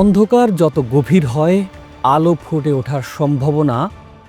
অন্ধকার যত গভীর হয়, আলো ফুটে ওঠার সম্ভাবনা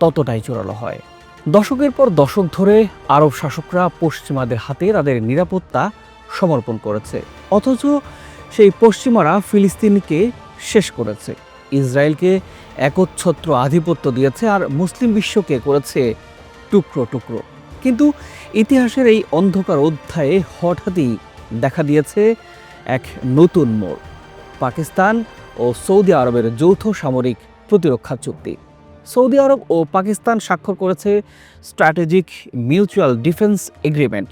ততটাই জোরালো হয়। দশকের পর দশক ধরে আরব শাসকরা পশ্চিমাদের হাতে তাদের নিরাপত্তা সমর্পণ করেছে। অথচ সেই পশ্চিমারা ফিলিস্তিনকে শেষ করেছে। ইসরায়েলকে একচ্ছত্র আধিপত্য দিয়েছে আর মুসলিম বিশ্বকে করেছে টুকরো টুকরো। কিন্তু ইতিহাসের এই অন্ধকার অধ্যায়ে হঠাৎই দেখা দিয়েছে এক নতুন মোড়। পাকিস্তান ও সৌদি আরবের যৌথ সামরিক প্রতিরক্ষা চুক্তি। সৌদি আরব ও পাকিস্তান স্বাক্ষর করেছে স্ট্র্যাটেজিক মিউচুয়াল ডিফেন্স এগ্রিমেন্ট,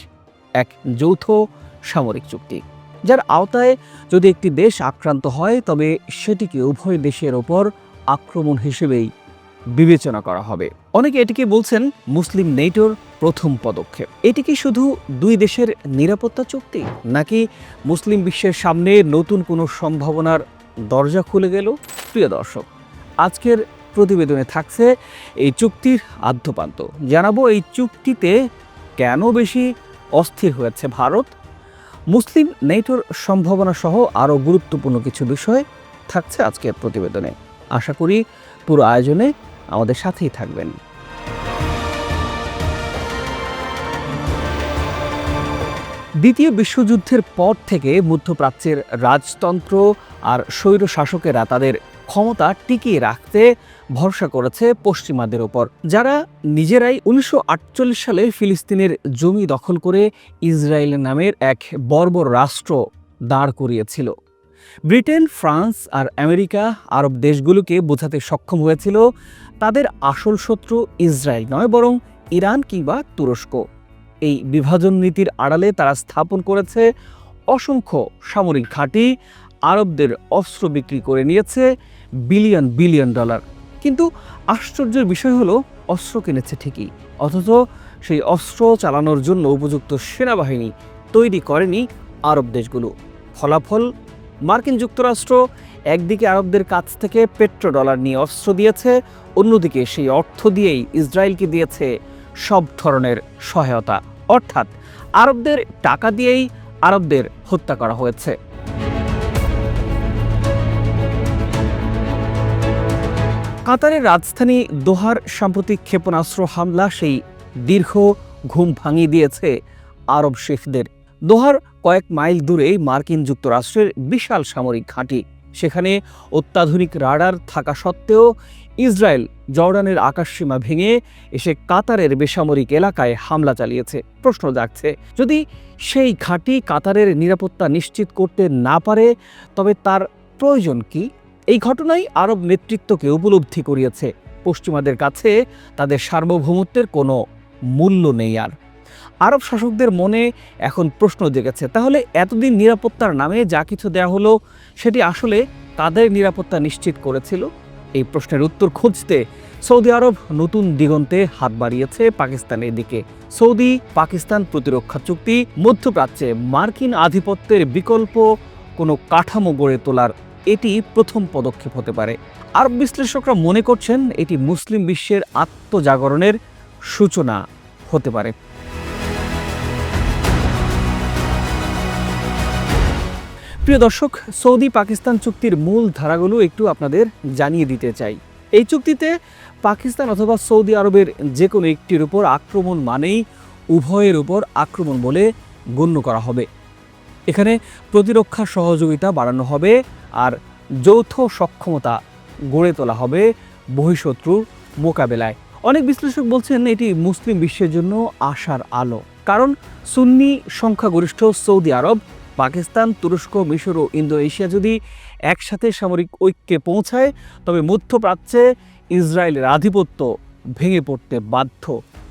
এক যৌথ সামরিক চুক্তি। যার আওতায় যদি একটি দেশ আক্রান্ত হয়, তবে সেটিকে উভয় দেশের ওপর আক্রমণ হিসেবেই বিবেচনা করা হবে। অনেকে এটিকে বলছেন মুসলিম নেটোর প্রথম পদক্ষেপ। এটি কি শুধু দুই দেশের নিরাপত্তা চুক্তি, নাকি মুসলিম বিশ্বের সামনে নতুন কোনো সম্ভাবনার দরজা খুলে গেল প্রিয় দর্শক। আজকের প্রতিবেদনে থাকছে এই চুক্তির আদ্যপান্ত। জানাব এই চুক্তিতে কেন বেশি অস্থির হয়েছে ভারত? মুসলিম নেটোর সম্ভাবনা সহ আরও গুরুত্বপূর্ণ কিছু বিষয় থাকছে আজকের প্রতিবেদনে। আশা করি পুরো আয়োজনে আমাদের সাথেই থাকবেন। দ্বিতীয় বিশ্বযুদ্ধের পর থেকে মধ্যপ্রাচ্যের রাজতন্ত্র আর স্বৈর শাসকেরা তাদের ক্ষমতা টিকিয়ে রাখতে ভরসা করেছে পশ্চিমাদের ওপর। যারা নিজেরাই উনিশশো আটচল্লিশ সালে ফিলিস্তিনের জমি দখল করে ইসরায়েল নামের এক বর্বর রাষ্ট্র দাঁড় করিয়েছিল। ব্রিটেন, ফ্রান্স আর আমেরিকা আরব দেশগুলোকে বোঝাতে সক্ষম হয়েছিল, তাদের আসল শত্রু ইসরায়েল নয়, বরং ইরান কিংবা তুরস্ক। এই বিভাজন নীতির আড়ালে তারা স্থাপন করেছে অসংখ্য সামরিক ঘাঁটি, আরবদের অস্ত্র বিক্রি করে নিয়েছে বিলিয়ন বিলিয়ন ডলার। কিন্তু আশ্চর্যের বিষয় হলো, অস্ত্র কিনেছে ঠিকই, অথচ সেই অস্ত্র চালানোর জন্য উপযুক্ত সেনাবাহিনী তৈরি করেনি আরব দেশগুলো। ফলাফল, মার্কিন যুক্তরাষ্ট্র একদিকে আরবদের কাছ থেকে পেট্রো ডলার নিয়ে অস্ত্র দিয়েছে, অন্যদিকে সেই অর্থ দিয়েই ইসরায়েলকে দিয়েছে সব ধরনের সহায়তা। অর্থাৎ আরবদের টাকা দিয়েই আরবদের হত্যা করা হয়েছে। কাতারের রাজধানী দোহার সাম্প্রতিক ক্ষেপণাস্ত্র হামলা সেই দীর্ঘ ঘুম ভাঙিয়ে দিয়েছে আরব শেখদের। দোহার কয়েক মাইল দূরে মার্কিন যুক্তরাষ্ট্রের বিশাল সামরিক ঘাঁটি। সেখানে অত্যাধুনিক রাডার থাকা সত্ত্বেও ইসরায়েল জর্ডানের আকাশসীমা ভেঙে এসে কাতারের বেসামরিক এলাকায় হামলা চালিয়েছে। প্রশ্ন জাগছে, যদি সেই ঘাঁটি কাতারের নিরাপত্তা নিশ্চিত করতে না পারে, তবে তার প্রয়োজন কি? এই ঘটনাই আরব নেতৃত্বকে উপলব্ধি করিয়েছে। পশ্চিমাদের কাছে তাদের সার্বভৌমত্বের কোনো মূল্য নেই আর। আরব শাসকদের মনে এখন প্রশ্ন জেগেছে, তাহলে এতদিন নিরাপত্তার নামে যা কিছু দেয়া হলো, সেটি আসলে তাদের নিরাপত্তা নিশ্চিত করেছিল? এই প্রশ্নের উত্তর খুঁজতে সৌদি আরব নতুন দিগন্তে হাত বাড়িয়েছে পাকিস্তানের দিকে সৌদি, পাকিস্তান প্রতিরক্ষা চুক্তি, মধ্যপ্রাচ্যে মার্কিন আধিপত্যের বিকল্প কোনো কাঠামো গড়ে তোলার এটি প্রথম পদক্ষেপ হতে পারে। আরব বিশ্লেষকরা মনে করছেন এটি মুসলিম বিশ্বের আত্মজাগরণের সূচনা হতে পারে। প্রিয় দর্শক, সৌদি পাকিস্তান চুক্তির মূল ধারাগুলো একটু আপনাদের জানিয়ে দিতে চাই। এই চুক্তিতে পাকিস্তান অথবা সৌদি আরবের যে কোনো একটির উপর আক্রমণ মানেই উভয়ের উপর আক্রমণ বলে গণ্য করা হবে। এখানে প্রতিরক্ষা সহযোগিতা বাড়ানো হবে আর যৌথ সক্ষমতা গড়ে তোলা হবে বহিঃশত্রুর মোকাবেলায়। অনেক বিশ্লেষক বলছেন এটি মুসলিম বিশ্বের জন্য আশার আলো। কারণ সুন্নি সংখ্যাগরিষ্ঠ সৌদি আরব পাকিস্তান, তুরস্ক, মিশর ও ইন্দোনেশিয়া যদি একসাথে সামরিক ঐক্যে পৌঁছায়, তবে মধ্যপ্রাচ্যে ইসরায়েলের আধিপত্য ভেঙে পড়তে বাধ্য।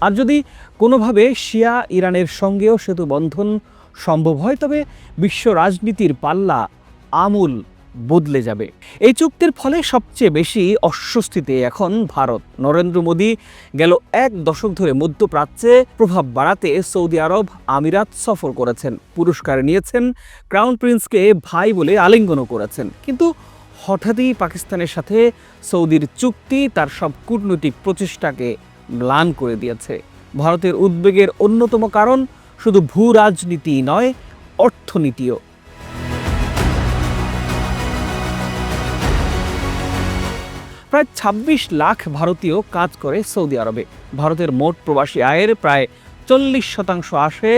আর যদি কোনোভাবে শিয়া ইরানের সঙ্গেও সেতু বন্ধন সম্ভব হয়, তবে বিশ্ব রাজনীতির পাল্লা আমূল বদলে যাবে। এই চুক্তির ফলে সবচেয়ে বেশি অস্বস্তিতে এখন ভারত। নরেন্দ্র মোদী গেল এক দশক ধরে মধ্যপ্রাচ্যে প্রভাব বাড়াতে সৌদি আরব আমিরাত সফর করেছেন। পুরস্কার নিয়েছেন, ক্রাউন প্রিন্সকে ভাই বলে আলিঙ্গনও করেছেন। কিন্তু হঠাৎই পাকিস্তানের সাথে সৌদির চুক্তি তার সব কূটনৈতিক প্রচেষ্টাকে ম্লান করে দিয়েছে। ভারতের উদ্বেগের অন্যতম কারণ শুধু ভূ রাজনীতি নয়, অর্থনীতিও। প্রায় ২৬ লাখ ভারতীয় কাজ করে সৌদি আরবে। ভারতের মোট প্রবাসী আয়ের প্রায় চল্লিশ শতাংশ আসে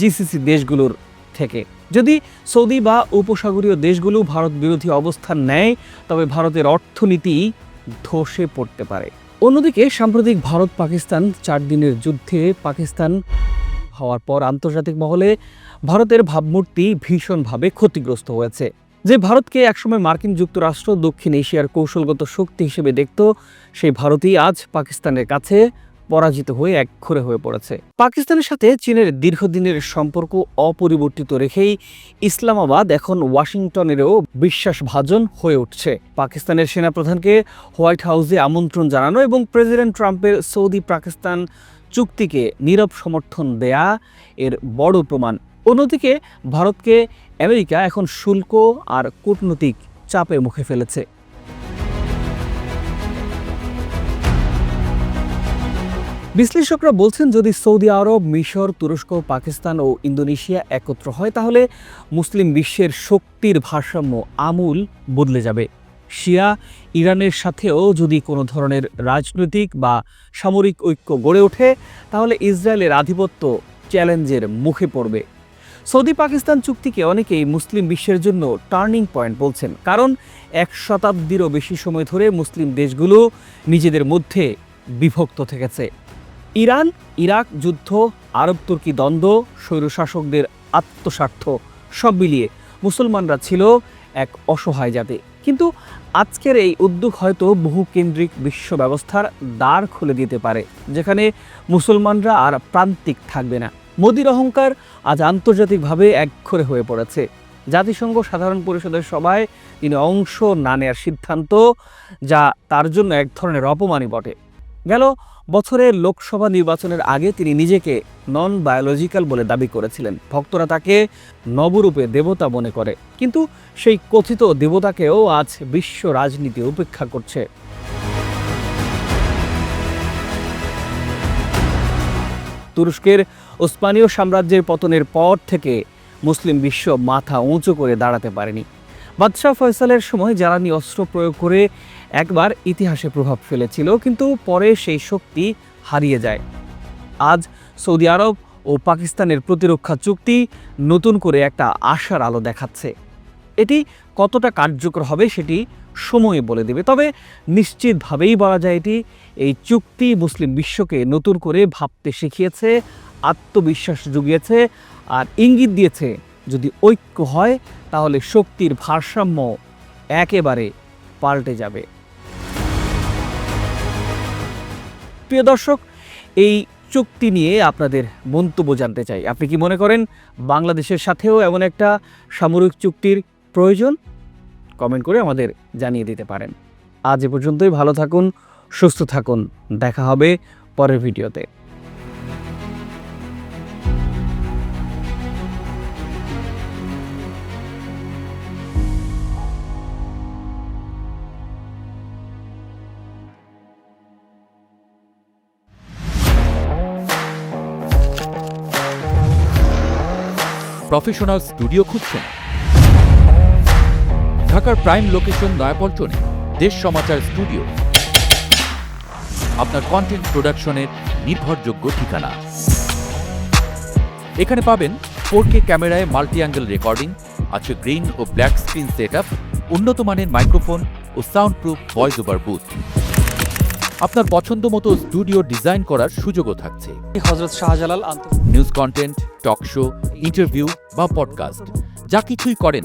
জিসিসি দেশগুলোর থেকে। যদি সৌদি বা উপসাগরীয় দেশগুলো ভারত বিরোধী অবস্থান নেয়, তবে ভারতের অর্থনীতি ধসে পড়তে পারে। অন্যদিকে সাম্প্রতিক ভারত পাকিস্তান চার দিনের যুদ্ধে পাকিস্তান হওয়ার পর আন্তর্জাতিক মহলে ভারতের ভাবমূর্তি ভীষণভাবে ক্ষতিগ্রস্ত হয়েছে। যে ভারতকে একসময় মার্কিন যুক্তরাষ্ট্র দক্ষিণ এশিয়ার কৌশলগত শক্তি হিসেবে দেখত, সেই ভারতই আজ পাকিস্তানের কাছে পরাজিত হয়ে একঘরে হয়ে পড়েছে। পাকিস্তানের সাথে চীনের দীর্ঘদিনের সম্পর্ক অপরিবর্তিত রেখেই ইসলামাবাদ এখন ওয়াশিংটনেরও বিশ্বাসভাজন হয়ে উঠছে। পাকিস্তানের সেনাপ্রধানকে হোয়াইট হাউসে আমন্ত্রণ জানানো এবং প্রেসিডেন্ট ট্রাম্পের সৌদি পাকিস্তান চুক্তিকে নীরব সমর্থন দেয়া এর বড় প্রমাণ। অন্যদিকে ভারতকে আমেরিকা এখন শুল্ক আর কূটনৈতিক চাপে মুখে ফেলেছে। বিশ্লেষকরা বলছেন, যদি সৌদি আরব, মিশর, তুরস্ক, পাকিস্তান ও ইন্দোনেশিয়া একত্র হয়, তাহলে মুসলিম বিশ্বের শক্তির ভারসাম্য আমূল বদলে যাবে। শিয়া ইরানের সাথেও যদি কোনো ধরনের রাজনৈতিক বা সামরিক ঐক্য গড়ে ওঠে, তাহলে ইসরায়েলের আধিপত্য চ্যালেঞ্জের মুখে পড়বে। সৌদি পাকিস্তান চুক্তিকে অনেকেই মুসলিম বিশ্বের জন্য টার্নিং পয়েন্ট বলছেন। কারণ এক শতাব্দীরও বেশি সময় ধরে মুসলিম দেশগুলো নিজেদের মধ্যে বিভক্ত থেকেছে। ইরান, ইরাক যুদ্ধ আরব তুর্কি দ্বন্দ্ব, স্বৈরশাসকদের আত্মস্বার্থ সব মিলিয়ে মুসলমানরা ছিল এক অসহায় জাতি। কিন্তু আজকের এই উদ্যোগ হয়তো বহুকেন্দ্রিক বিশ্ব ব্যবস্থার দ্বার খুলে দিতে পারে, যেখানে মুসলমানরা আর প্রান্তিক থাকবে না। মোদির অহংকার আজ আন্তর্জাতিকভাবে একঘরে হয়ে পড়েছে। জাতিসংঘ সাধারণ পরিষদের সভায় তিনি অংশ না নেওয়ার সিদ্ধান্ত, যা তার জন্য এক ধরনের অপমানই বটে। গেল বছরের লোকসভা নির্বাচনের আগে তিনি নিজেকে নন বায়োলজিক্যাল বলে দাবি করেছিলেন। ভক্তরা তাকে নবরূপে দেবতা মনে করে। কিন্তু সেই কথিত দেবতাকেও আজ বিশ্ব রাজনীতি উপেক্ষা করছে। তুরস্কের ওসমানীয় সাম্রাজ্যের পতনের পর থেকে মুসলিম বিশ্ব মাথা উঁচু করে দাঁড়াতে পারেনি। বাদশাহ ফয়সালের সময় জ্বালানি অস্ত্র প্রয়োগ করে একবার ইতিহাসে প্রভাব ফেলেছিল, কিন্তু পরে সেই শক্তি হারিয়ে যায়। আজ সৌদি আরব ও পাকিস্তানের প্রতিরক্ষা চুক্তি নতুন করে একটা আশার আলো দেখাচ্ছে। এটি কতটা কার্যকর হবে সেটি সময়ে বলে দেবে। তবে নিশ্চিতভাবেই বলা যায় এটি এই চুক্তি মুসলিম বিশ্বকে নতুন করে ভাবতে শিখিয়েছে, আত্মবিশ্বাস জুগিয়েছে আর ইঙ্গিত দিয়েছে, যদি ঐক্য হয় তাহলে শক্তির ভারসাম্য একেবারে পাল্টে যাবে। প্রিয় দর্শক, এই চুক্তি নিয়ে আপনাদের মন্তব্য জানতে চাই। আপনি কি মনে করেন বাংলাদেশের সাথেও এমন একটা সামরিক চুক্তির প্রয়োজন? কমেন্ট করে আমাদের জানিয়ে দিতে পারেন। আজ এ পর্যন্তই, ভালো থাকুন, সুস্থ থাকুন, দেখা হবে পরের ভিডিওতে। প্রফেশনাল স্টুডিও খুঁজছেন? ঢাকার প্রাইম লোকেশন নয়াপল্টনে দেশ সমাচার স্টুডিও আপনার কন্টেন্ট প্রোডাকশনের নির্ভরযোগ্য ঠিকানা। এখানে পাবেন ফোর কে ক্যামেরায় মাল্টি অ্যাঙ্গেল রেকর্ডিং আছে গ্রিন ও ব্ল্যাক স্ক্রিন সেট আপ উন্নত মানের মাইক্রোফোন ও soundproof voice over booth আপনার পছন্দ মতো স্টুডিও ডিজাইন করার সুযোগও থাকছে। Hazrat Shahjalal news content talk show interview বা পডকাস্ট যা কিছুই করেন